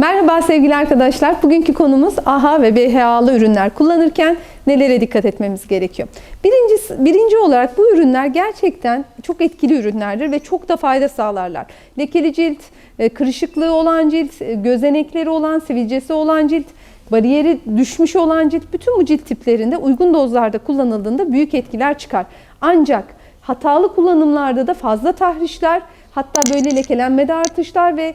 Merhaba sevgili arkadaşlar. Bugünkü konumuz AHA ve BHA'lı ürünler kullanırken nelere dikkat etmemiz gerekiyor? Birincisi, birinci olarak bu ürünler gerçekten çok etkili ürünlerdir ve çok da fayda sağlarlar. Lekeli cilt, e, kırışıklığı olan cilt, e, gözenekleri olan, sivilcesi olan cilt, bariyeri düşmüş olan cilt, bütün bu cilt tiplerinde uygun dozlarda kullanıldığında büyük etkiler çıkar. Ancak hatalı kullanımlarda da fazla tahrişler, hatta böyle lekelenmede artışlar ve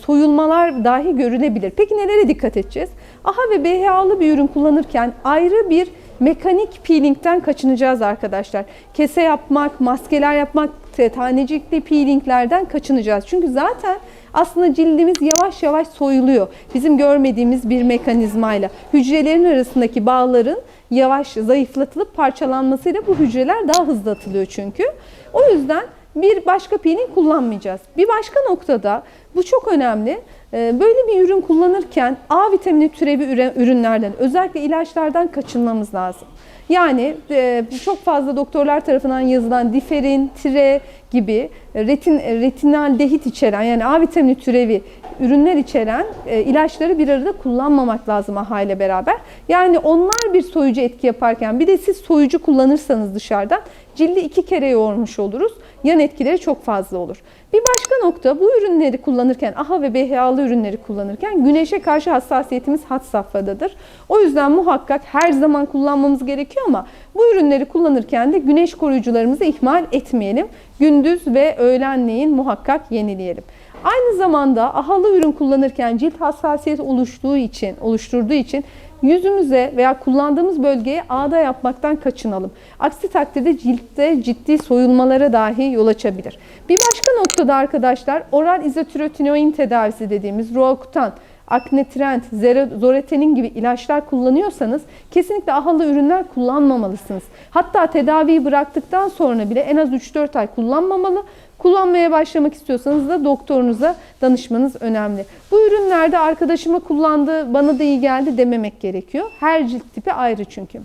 soyulmalar dahi görülebilir. Peki nelere dikkat edeceğiz? AHA ve BHA'lı bir ürün kullanırken ayrı bir mekanik peelingden kaçınacağız arkadaşlar. Kese yapmak, maskeler yapmak, tanecikli peelinglerden kaçınacağız. Çünkü zaten aslında cildimiz yavaş yavaş soyuluyor. Bizim görmediğimiz bir mekanizmayla. Hücrelerin arasındaki bağların yavaş zayıflatılıp parçalanmasıyla bu hücreler daha hızlı atılıyor çünkü. O yüzden bir başka peeling kullanmayacağız. Bir başka noktada bu çok önemli. Ee, Böyle bir ürün kullanırken A vitamini türevi üre- ürünlerden özellikle ilaçlardan kaçınmamız lazım. Yani e, çok fazla doktorlar tarafından yazılan diferin, tire gibi retin, retinaldehit içeren yani A vitamini türevi ürünler içeren e, ilaçları bir arada kullanmamak lazım AHA ile beraber. Yani onlar bir soyucu etki yaparken bir de siz soyucu kullanırsanız dışarıdan cildi iki kere yoğurmuş oluruz. Yan etkileri çok fazla olur. Bir başka nokta bu ürünleri kullanırken AHA ve BHA'lı ürünleri kullanırken güneşe karşı hassasiyetimiz had safhadadır. O yüzden muhakkak her zaman kullanmamız gerekiyor ama bu ürünleri kullanırken de güneş koruyucularımızı ihmal etmeyelim. Gündüz ve öğlenleyin muhakkak yenileyelim. Aynı zamanda ahalı ürün kullanırken cilt hassasiyet oluştuğu için, oluşturduğu için yüzümüze veya kullandığımız bölgeye ağda yapmaktan kaçınalım. Aksi takdirde ciltte ciddi soyulmalara dahi yol açabilir. Bir başka noktada arkadaşlar oral izotirotinoin tedavisi dediğimiz Roakutan, Aknetrend, Zero- Zoretenin gibi ilaçlar kullanıyorsanız kesinlikle ahalı ürünler kullanmamalısınız. Hatta tedaviyi bıraktıktan sonra bile en az 3-4 ay kullanmamalı. Kullanmaya başlamak istiyorsanız da doktorunuza danışmanız önemli. Bu ürünlerde arkadaşıma kullandı, bana da iyi geldi dememek gerekiyor. Her cilt tipi ayrı çünkü.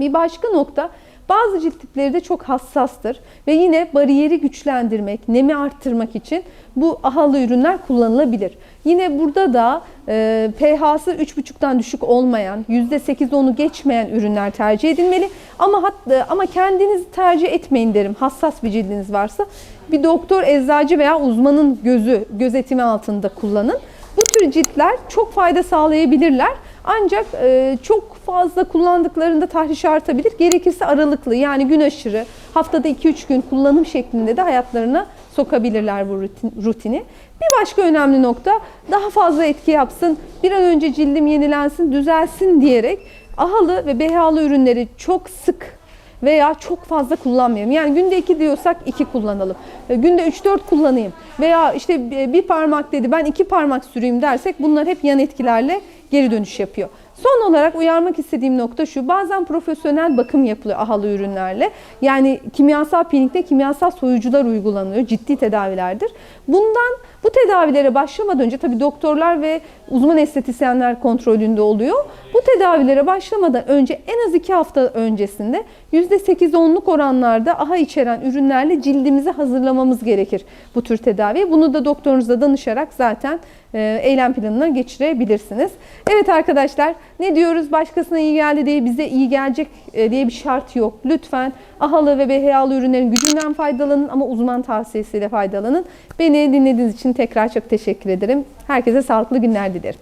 Bir başka nokta bazı cilt tipleri de çok hassastır ve yine bariyeri güçlendirmek, nemi arttırmak için bu ahalı ürünler kullanılabilir. Yine burada da e, pH'sı 3,5'tan düşük olmayan, %8-10'u geçmeyen ürünler tercih edilmeli. Ama hat, ama kendiniz tercih etmeyin derim. Hassas bir cildiniz varsa bir doktor, eczacı veya uzmanın gözü, gözetimi altında kullanın. Bu tür ciltler çok fayda sağlayabilirler. Ancak e, çok fazla kullandıklarında tahriş artabilir. Gerekirse aralıklı yani gün aşırı haftada 2-3 gün kullanım şeklinde de hayatlarına sokabilirler bu rutin- rutini. Bir başka önemli nokta daha fazla etki yapsın, bir an önce cildim yenilensin, düzelsin diyerek ahalı ve BHA'lı ürünleri çok sık veya çok fazla kullanmayalım. Yani günde 2 diyorsak 2 kullanalım. E, Günde 3-4 kullanayım. Veya işte bir parmak dedi ben 2 parmak süreyim dersek bunlar hep yan etkilerle geri dönüş yapıyor. Son olarak uyarmak istediğim nokta şu. Bazen profesyonel bakım yapılıyor ahalı ürünlerle. Yani kimyasal peelingde kimyasal soyucular uygulanıyor. Ciddi tedavilerdir. Bundan bu tedavilere başlamadan önce tabii doktorlar ve uzman estetisyenler kontrolünde oluyor. Bu tedavilere başlamadan önce en az 2 hafta öncesinde %8-10'luk oranlarda AHA içeren ürünlerle cildimizi hazırlamamız gerekir bu tür tedaviye. Bunu da doktorunuza danışarak zaten e, eylem planına geçirebilirsiniz. Evet arkadaşlar ne diyoruz başkasına iyi geldi diye bize iyi gelecek e, diye bir şart yok. Lütfen ahalı ve BHA'lı ürünlerin gücünden faydalanın ama uzman tavsiyesiyle faydalanın. Beni dinlediğiniz için tekrar çok teşekkür ederim. Herkese sağlıklı günler dilerim.